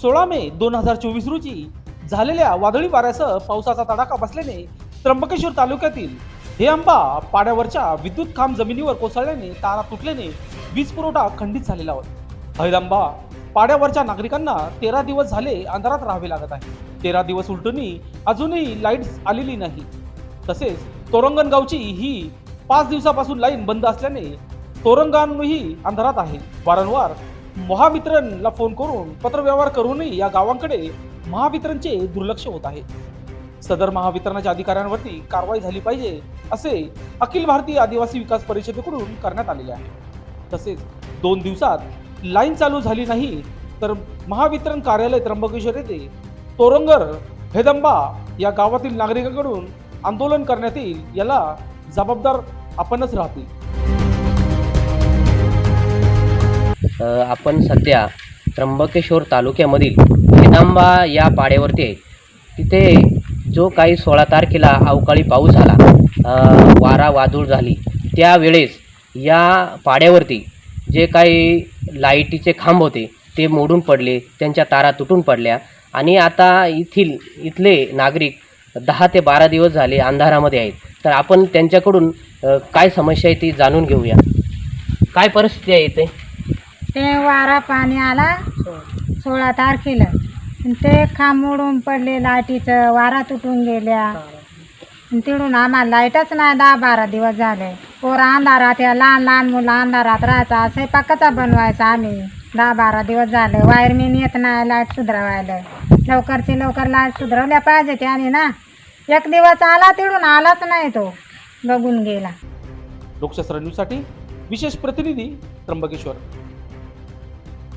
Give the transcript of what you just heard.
सोळा मे दोन हजार चोवीस रोजी झालेल्या वादळी वाऱ्यासह पावसाचा तडाखा बसल्याने त्र्यंबकेश्वर तालुक्यातील हे आंबा पाड्यावरच्या विद्युत खांब जमिनीवर कोसळल्याने तारा तुटल्याने वीज पुरवठा खंडित झालेला होता. हैदांबा पाड्यावरच्या नागरिकांना तेरा दिवस झाले अंधारात राहावे लागत आहे. तेरा दिवस उलटूनही अजूनही लाइट आलेली नाही. तसेच तोरंगण गावची ही पाच दिवसापासून लाईन बंद असल्याने तोरंगांही अंधारात आहे. वारंवार महावितरणला फोन करून पत्रव्यवहार करूनही या गावांकडे महावितरणचे दुर्लक्ष होत आहे. सदर महावितरणाच्या अधिकाऱ्यांवरती कारवाई झाली पाहिजे असे अखिल भारतीय आदिवासी विकास परिषदेकडून करण्यात आलेले आहे. तसेच दोन दिवसात लाईन चालू झाली नाही तर महावितरण कार्यालय त्र्यंबकेश्वर येथे तोरंगर हेदंबा या गावातील नागरिकांकडून आंदोलन करण्यात येईल याला जबाबदार आपणच राहतील. आपण सध्या त्र्यंबकेश्वर तालुक्यामधील विनांबा या पाड्यावरती आहे. तिथे जो काही सोळा तारखेला अवकाळी पाऊस आला वारा वादूळ झाली त्यावेळेस या पाड्यावरती जे काही लाईटीचे खांब होते ते मोडून पडले त्यांच्या तारा तुटून पडल्या आणि आता येथील इथले नागरिक दहा ते बारा दिवस झाले अंधारामध्ये आहेत. तर आपण त्यांच्याकडून काय समस्या आहे ती जाणून घेऊया. काय परिस्थिती आहे इथे? ते वारा पाणी आला. सोळा तारखेला आणि ते खांब उडून पडले लाईटीचं वारा तुटून गेल्या. आणि तिकडून आम्हाला लाईटच नाही दहा बारा दिवस झाले. पोरं अंधारात या लहान लहान मुलं अंधारात राहायचा. स्वयंपाकाचा बनवायचा आम्ही. दहा बारा दिवस झाले. वायरमेन येत नाही लाइट सुधरवायला. लवकरची लवकर लाइट सुधरवल्या पाहिजे त्याने ना. एक दिवस आला तिकडून आलाच नाही तो. बघून गेला. लोकशास्त्र न्यूजसाठी विशेष प्रतिनिधी त्र्यंबकेश्वर.